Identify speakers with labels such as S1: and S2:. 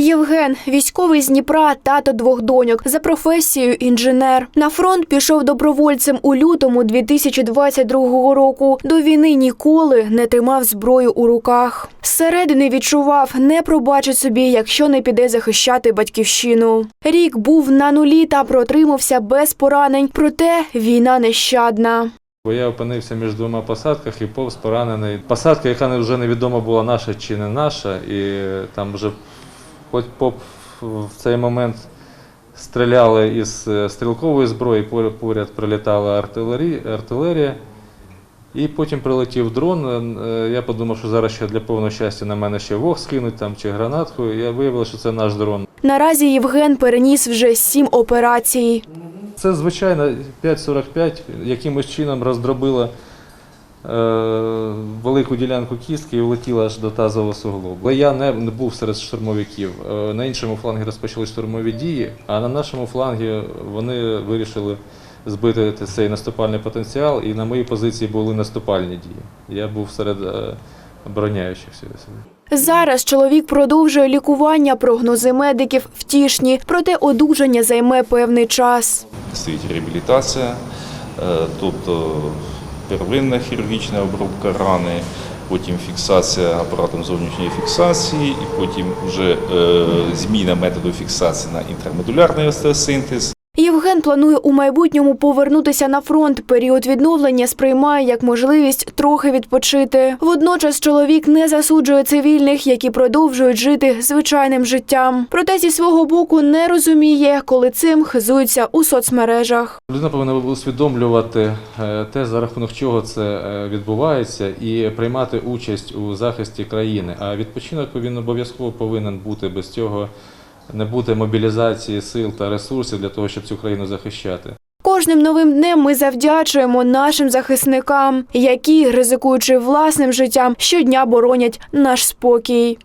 S1: Євген, військовий з Дніпра, тато двох доньок, за професією інженер. На фронт пішов добровольцем у лютому 2022 року. До війни ніколи не тримав зброю у руках. Зсередини відчував, не пробачить собі, якщо не піде захищати батьківщину. Рік був на нулі та протримався без поранень, проте війна нещадна.
S2: Бо я опинився між двома посадках і повз поранений. Посадка, яка вже невідомо була наша чи не наша, і там вже хоч поп в цей момент стріляли із е, стрілкової зброї, поряд, прилітала артилерія. І потім прилетів дрон. Е, Я подумав, що зараз ще для повного щастя на мене ще вог скинуть там чи гранатку. Я виявив, що це наш дрон.
S1: Наразі Євген переніс вже сім операцій.
S2: Це звичайно 5,45 якимось чином роздробила е, велику ділянку кістки і влетіла аж до тазового суглобу. Але я не, був серед штурмовиків. Е, на іншому флангі розпочали штурмові дії, а на нашому флангі вони вирішили збити цей наступальний потенціал, і на моїй позиції були наступальні дії. Я був серед е, обороняючих сюди.
S1: Зараз чоловік продовжує лікування, прогнози медиків втішні, проте одужання займе певний час.
S3: стоїть реабілітація, е, тобто первинна хірургічна обробка рани, потім фіксація апаратом зовнішньої фіксації, і потім вже е, зміна методу фіксації на інтрамедулярний остеосинтез.
S1: Євген планує у майбутньому повернутися на фронт. Період відновлення сприймає як можливість трохи відпочити. Водночас чоловік не засуджує цивільних, які продовжують жити звичайним життям. Проте зі свого боку не розуміє, коли цим хизуються у соцмережах.
S2: Людина повинна усвідомлювати е, те, за рахунок чого це е, відбувається, і приймати участь у захисті країни. А відпочинок він обов'язково повинен бути без цього. Не буде мобілізації сил та ресурсів для того, щоб цю країну захищати.
S1: Кожним новим днем ми завдячуємо нашим захисникам, які, ризикуючи власним життям, щодня боронять наш спокій.